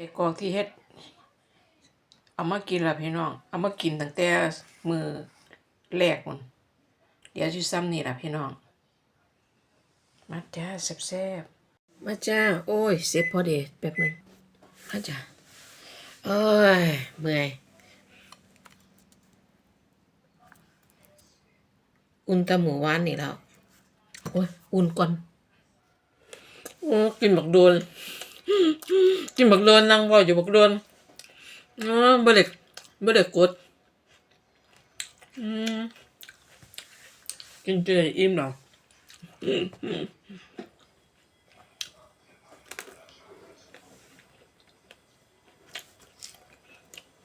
ไอ้กอกที่เฮ็ด เอามากินล่ะพี่น้อง เอามากินตั้งแต่มือแรกมันเดี๋ยวสิซ้ำนี่ล่ะพี่น้อง มาจ้าแซ่บๆมาจ้า โอ้ยเสร็จพอดีแป๊บนึงมาจ้าโอ้ยเมื่อย อุ่นตะหมูหวานนี่แล้ว โอ้ย อุ่นก่อน โอ้กินบักโดน กินบักโดนนั่งเว่าอยู่บักโดนเอ๋อบ่ได้บ่ได้กกดอืมกินเจออิ่มแล้ว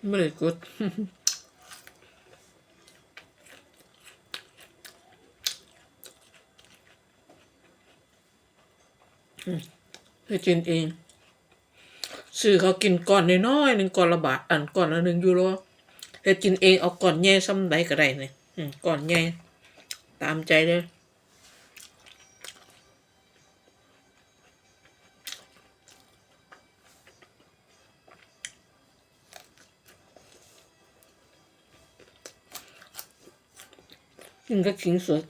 บ่ได้กดให้กินเอง ซื้อเขากินก่อนน้อยๆหนึ่งก่อนละบาทอันก่อนละหนึ่งยูโรเฮ็ดกินเองเอาก่อนใหญ่ซ้ำใดก็ได้เนี่ยอืมก่อนใหญ่ตามใจเลยกินก็ขิงสด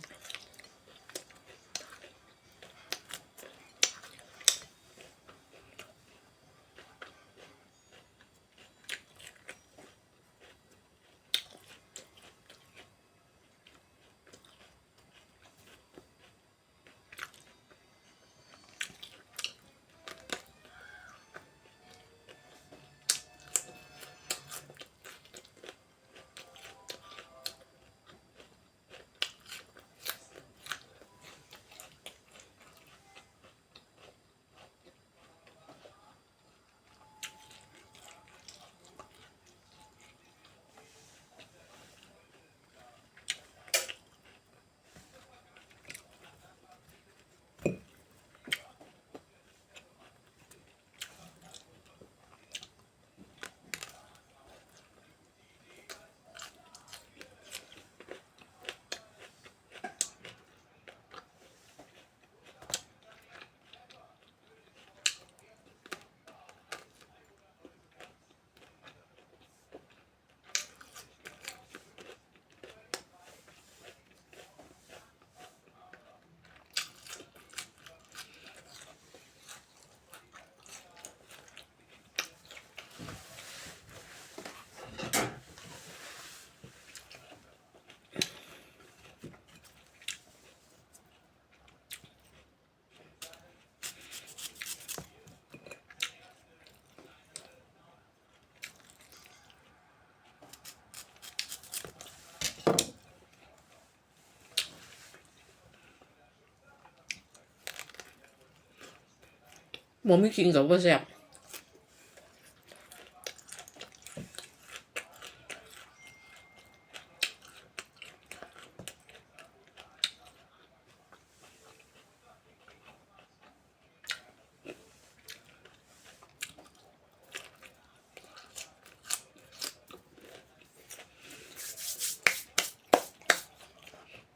หมูไม่กินกับว่าแซ่บ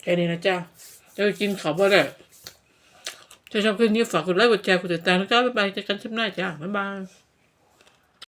แค่นี้นะจ้าจะกินเขาบ่ได้ ถ้าชอบคลิปนี้ฝากกดไลค์กดแชร์กดติดตามนะจ๊ะบ๊ายบายเจอกันคลิปหน้าจ้าบ๊ายบาย